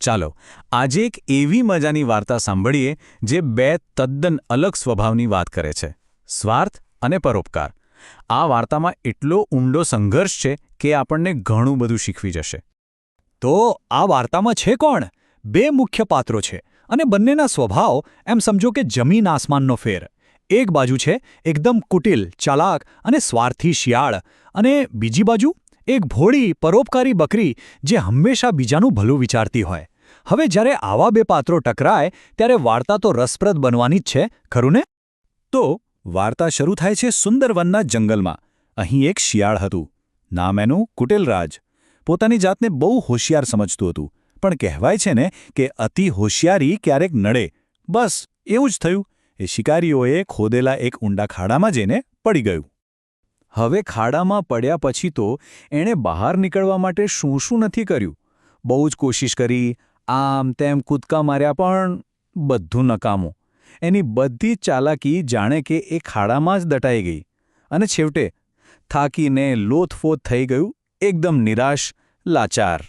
ચાલો, આજે એક એવી મજાની વાર્તા સાંભળીએ જે બે તદ્દન અલગ સ્વભાવની વાત કરે છે, સ્વાર્થ અને પરોપકાર. આ વાર્તામાં એટલો ઊંડો સંઘર્ષ છે કે આપણને ઘણું બધું શીખવી જશે. તો આ વાર્તામાં છે કોણ? બે મુખ્ય પાત્રો છે અને બંનેના સ્વભાવ એમ સમજો કે જમીન આસમાનનો ફેર. એક બાજુ છે એકદમ કુટિલ, ચાલાક અને સ્વાર્થી શિયાળ અને બીજી બાજુ એક ભોળી, પરોપકારી બકરી જે હંમેશા બીજાનું ભલું વિચારતી હોય. હવે જ્યારે આવા બે પાત્રો ટકરાય, ત્યારે વાર્તા તો રસપ્રદ બનવાની જ છે, ખરું ને? તો વાર્તા શરૂ થાય છે સુંદરવનના જંગલમાં. અહીં એક શિયાળ હતું. નામ એનું કુટેલરાજ. પોતાની જાતને બહુ હોશિયાર સમજતું હતું. પણ કહેવાય છે ને કે અતિ હોશિયારી ક્યારેક નડે. બસ, એવું જ થયું. એ શિકારીઓએ ખોદેલા એક ઊંડા ખાડામાં જઈને પડી ગયું. હવે ખાડામાં પડ્યા પછી તો એણે બહાર નીકળવા માટે શું શું નથી કર્યું? બહુ જ કોશિશ કરી આમ તેમ કૂદકા માર્યા પણ બધું નકામું. એની બધી ચાલાકી જાણે કે એ ખાડામાં જ દટાઈ ગઈ. અને છેવટે થાકીને લોથફોથ થઈ ગયું, એકદમ નિરાશ, લાચાર.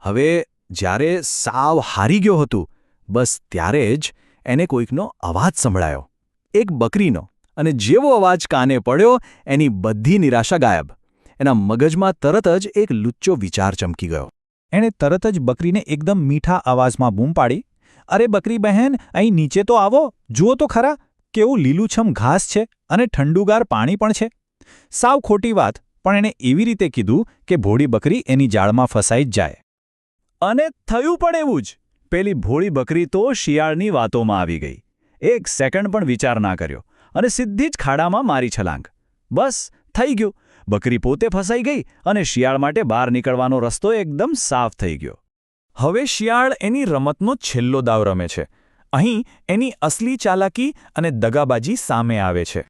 હવે જ્યારે સાવ હારી ગયો હતું, બસ ત્યારે જ એને કોઈકનો અવાજ સંભળાયો. એક બકરીનો, અને જેવો અવાજ કાને પડ્યો, એની બધી નિરાશા ગાયબ. એના મગજમાં તરત જ એક લુચ્ચો વિચાર ચમકી ગયો. એણે તરત જ બકરીને એકદમ મીઠા અવાજમાં બૂમ પાડી, અરે બકરી બહેન, અહીં નીચે તો આવો, જુઓ તો ખરા, કેવું લીલુંછમ ઘાસ છે અને ઠંડુગાર પાણી પણ છે. સાવ ખોટી વાત, પણ એણે એવી રીતે કીધું કે ભોળી બકરી એની જાળમાં ફસાઈ જ જાય. અને થયું પણ એવું જ. પેલી ભોળી બકરી તો શિયાળની વાતોમાં આવી ગઈ. એક સેકન્ડ પણ વિચાર ના કર્યો અને સીધી જ ખાડામાં મારી છલાંગ. બસ, થઈ ગયું. બકરી પોતે ફસાઈ ગઈ અને શિયાળ માટે બહાર નીકળવાનો રસ્તો એકદમ સાફ થઈ ગયો. હવે શિયાળ એની રમતનો છેલ્લો દાવ રમે છે. અહીં એની અસલી ચાલાકી અને દગાબાજી સામે આવે છે.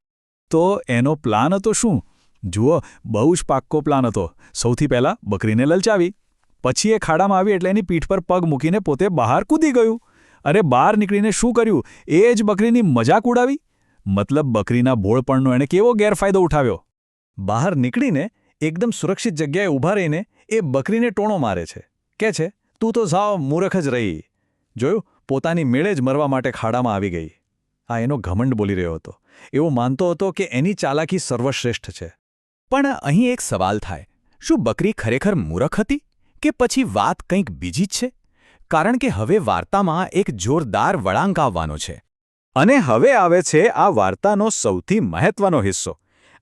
તો એનો પ્લાન હતો શું? જુઓ, બહુ જ પાક્કો પ્લાન હતો. સૌથી પહેલાં બકરીને લલચાવી. પછી એ ખાડામાં આવી એટલે એની પીઠ પર પગ મૂકીને પોતે બહાર કૂદી ગયું. અરે બહાર નીકળીને શું કર્યું? એ જ બકરીની મજાક ઉડાવી? મતલબ બકરીના બોળપણનો એણે કેવો ગેરફાયદો ઉઠાવ્યો? બહાર નીકળીને એકદમ સુરક્ષિત જગ્યાએ ઊભા રહીને એ બકરીને ટોણો મારે છે. કે છે, તું તો સાવ મૂરખ જ રહી. જોયું, પોતાની મેળે જ મરવા માટે ખાડામાં આવી ગઈ. આ એનો ઘમંડ બોલી રહ્યો હતો. એવો માનતો હતો કે એની ચાલાકી સર્વશ્રેષ્ઠ છે. પણ અહીં એક સવાલ થાય. શું બકરી ખરેખર મૂરખ હતી? કે પછી વાત કંઈક બીજી જ છે? કારણ કે હવે વાર્તામાં એક જોરદાર વળાંક આવવાનો છે. અને હવે આવે છે આ વાર્તાનો સૌથી મહત્વનો હિસ્સો.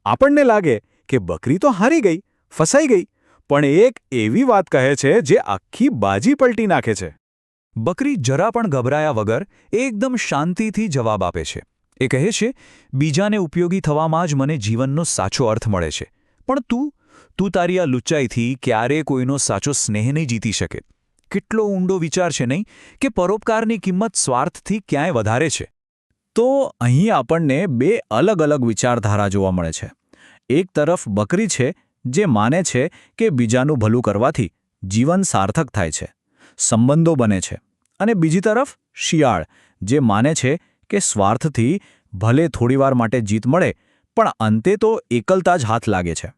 આપણને લાગે કે બકરી તો હારી ગઈ, ફસાઈ ગઈ, પણ એક એવી વાત કહે છે જે આખી બાજી પલટી નાખે છે. બકરી જરા પણ ગભરાયા વગર એકદમ શાંતિથી જવાબ આપે છે. એ કહે છે, બીજાને ઉપયોગી થવામાં જ મને જીવનનો સાચો અર્થ મળે છે. પણ તું તું તારી આ લુચ્ચાઈથી ક્યારે કોઈનો સાચો સ્નેહ નહીં જીતી શકે. કેટલો ઊંડો વિચાર છે નહીં કે પરોપકારની કિંમત સ્વાર્થથી ક્યાંય વધારે છે. તો અહીં આપણને બે અલગ અલગ વિચારધારા જોવા મળે છે. એક તરફ બકરી છે, જે માને છે કે બીજાનું ભલું કરવાથી જીવન સાર્થક થાય છે, સંબંધો બને છે. અને બીજી તરફ શિયાળ, જે માને છે કે સ્વાર્થથી ભલે થોડીવાર માટે જીત મળે, પણ અંતે તો એકલતા જ હાથ લાગે છે.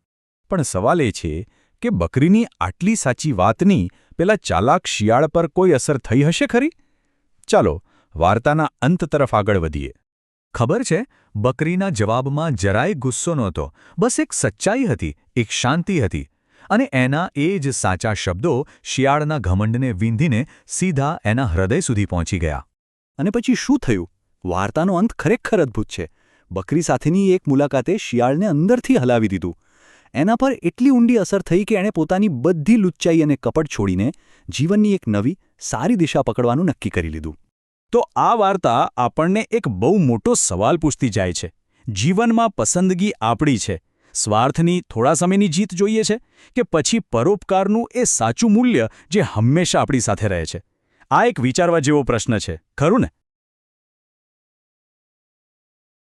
પણ સવાલ એ છે કે બકરીની આટલી સાચી વાતની પેલા ચાલાક શિયાળ પર કોઈ અસર થઈ હશે ખરી? ચાલો વાર્તાના અંત તરફ આગળ વધીએ. ખબર છે? બકરીના જવાબમાં જરાય ગુસ્સો નહોતો. બસ એક સચ્ચાઈ હતી, એક શાંતિ હતી. અને એના એ જ સાચા શબ્દો શિયાળના ઘમંડને વીંધીને સીધા એના હૃદય સુધી પહોંચી ગયા. અને પછી શું થયું? વાર્તાનો અંત ખરેખર અદ્ભુત છે. બકરી સાથેની એક મુલાકાતે શિયાળને અંદરથી હલાવી દીધું. એના પર એટલી ઊંડી અસર થઈ કે એણે પોતાની બધી લુચ્ચાઈ અને કપટ છોડીને જીવનની એક નવી, સારી દિશા પકડવાનું નક્કી કરી લીધું. તો આ વાર્તા આપણને એક બહુ મોટો સવાલ પૂછતી જાય છે. જીવનમાં પસંદગી આપણી છે. સ્વાર્થની થોડા સમયની જીત જોઈએ છે કે પછી પરોપકારનું એ સાચું મૂલ્ય જે હંમેશા આપણી સાથે રહે છે. આ એક વિચારવા જેવો પ્રશ્ન છે. ખરું ને?